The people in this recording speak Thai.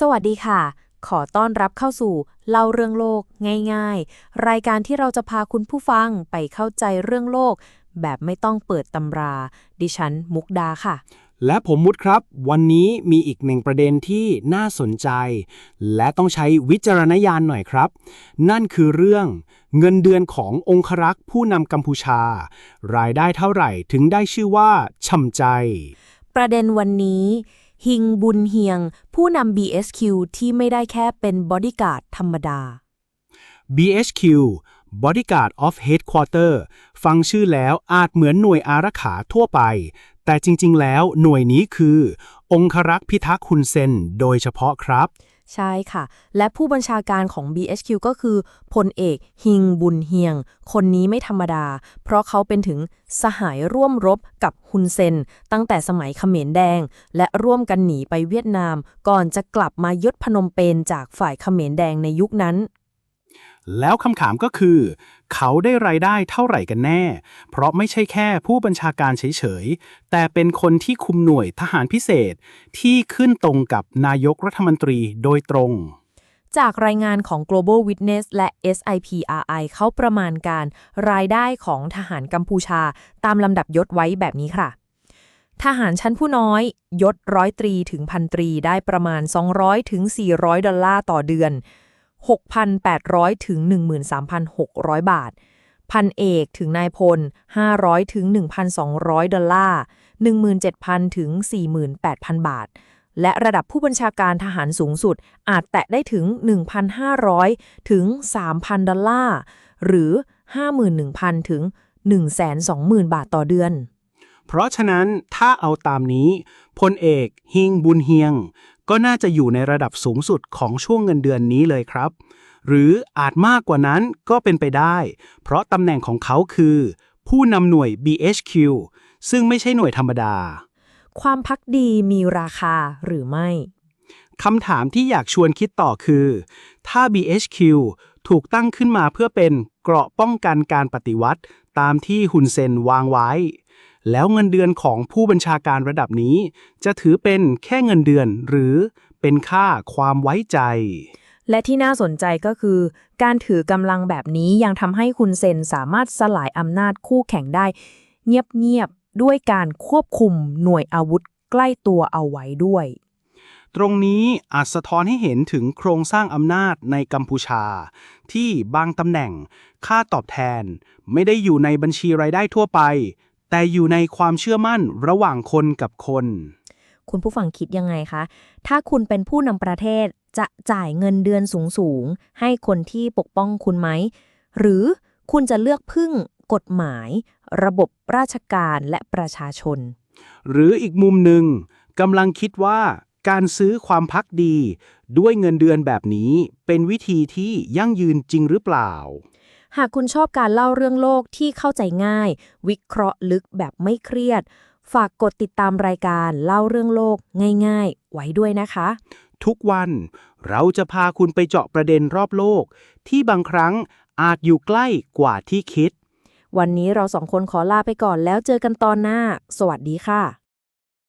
สวัสดีค่ะ ขอต้อนรับเข้าสู่เล่าเรื่องโลกง่ายๆ รายการที่เราจะพาคุณผู้ฟังไปเข้าใจเรื่องโลก แบบไม่ต้องเปิดตำรา ดิฉันมุกดาค่ะ และผมมุดครับ วันนี้มีอีกหนึ่งประเด็นที่น่าสนใจ และต้องใช้วิจารณญาณหน่อยครับ นั่นคือเรื่องเงินเดือนขององครักษ์ผู้นำกัมพูชา รายได้เท่าไหร่ถึงได้ชื่อว่าช่ำใจ ประเด็นวันนี้ ฮิงบุญเฮียง ผู้นำ BSQ ที่ไม่ได้แค่เป็นบอดี้การ์ดธรรมดา BHQ Bodyguard of Headquarter ฟังชื่อแล้วอาจเหมือนหน่วยอารักขาทั่วไป แต่จริงๆ แล้วหน่วยนี้คือ องครักษ์พิทักษ์ฮุนเซนโดยเฉพาะครับ ใช่ค่ะ และผู้บัญชาการของ BHQ ก็คือพลเอกฮิงบุญเฮียง คนนี้ไม่ธรรมดา เพราะเขาเป็นถึงสหายร่วมรบกับฮุนเซน ตั้งแต่สมัยเขมรแดง และร่วมกันหนีไปเวียดนาม ก่อนจะกลับมายศพนมเปญจากฝ่ายเขมรแดงในยุคนั้น แล้วคำถามก็คือ เขาได้รายได้เท่าไหร่กันแน่ เพราะไม่ใช่แค่ผู้บัญชาการเฉยๆ แต่เป็นคนที่คุมหน่วยทหารพิเศษ ที่ขึ้นตรงกับนายกรัฐมนตรีโดยตรง จากรายงานของ Global Witness และ SIPRI เขาประมาณการรายได้ของทหารกัมพูชาตามลำดับยศไว้แบบนี้ค่ะทหารชั้นผู้น้อยยศร้อยตรีถึงพันตรีได้ประมาณ 200 ถึง 400 ดอลลาร์ต่อเดือน 6,800 ถึง 13,600 บาท พันเอกถึงนายพล 500 ถึง 1,200 ดอลลาร์ 17,000 ถึง 48,000 บาท และระดับผู้บัญชาการทหารสูงสุดอาจแตะได้ถึง 1,500 ถึง 3,000 ดอลลาร์ หรือ 51,000 ถึง 120,000 บาทต่อเดือน เพราะฉะนั้นถ้าเอาตามนี้พลเอกฮิงบุญเฮียง ก็น่าจะอยู่ในระดับสูงสุดของช่วงเงินเดือนนี้เลยครับ หรืออาจมากกว่านั้นก็เป็นไปได้ เพราะตำแหน่งของเขาคือ ผู้นำหน่วย BHQ ซึ่งไม่ใช่หน่วยธรรมดา ความพักดีมีราคาหรือไม่คำถามที่อยากชวนคิดต่อคือ ถ้า BHQ ถูกตั้งขึ้นมาเพื่อเป็นเกราะป้องกันการปฏิวัติ ตามที่ฮุนเซนวางไว้ แล้วเงินเดือนของผู้บัญชาการระดับนี้ จะถือเป็นแค่เงินเดือนหรือเป็นค่าความไว้ใจ และที่น่าสนใจก็คือ การถือกำลังแบบนี้ยังทำให้คุณเซนสามารถสลายอำนาจคู่แข่งได้ เงียบๆด้วยการควบคุมหน่วยอาวุธใกล้ตัวเอาไว้ด้วย ตรงนี้อาจสะท้อนให้เห็นถึงโครงสร้างอำนาจในกัมพูชา ที่บางตำแหน่ง ค่าตอบแทน ไม่ได้อยู่ในบัญชีรายได้ทั่วไป แต่อยู่ในความเชื่อมั่นระหว่างคนกับคน คุณผู้ฟังคิดยังไงคะ ถ้าคุณเป็นผู้นำประเทศจะจ่ายเงินเดือนสูงๆ ให้คนที่ปกป้องคุณไหม หรือคุณจะเลือกพึ่งกฎหมาย ระบบราชการและประชาชน หรืออีกมุมหนึ่งกำลังคิดว่าการซื้อความพักดี ด้วยเงินเดือนแบบนี้เป็นวิธีที่ยั่งยืนจริงหรือเปล่า หากคุณชอบการเล่าเรื่องโลกที่เข้าใจง่าย วิเคราะห์ลึกแบบไม่เครียด ฝากกดติดตามรายการเล่าเรื่องโลกง่ายๆ ไว้ด้วยนะคะ ทุกวันเราจะพาคุณไปเจาะประเด็นรอบโลก ที่บางครั้งอาจอยู่ใกล้กว่าที่คิด วันนี้เราสองคนขอลาไปก่อนแล้วเจอกันตอนหน้า สวัสดีค่ะ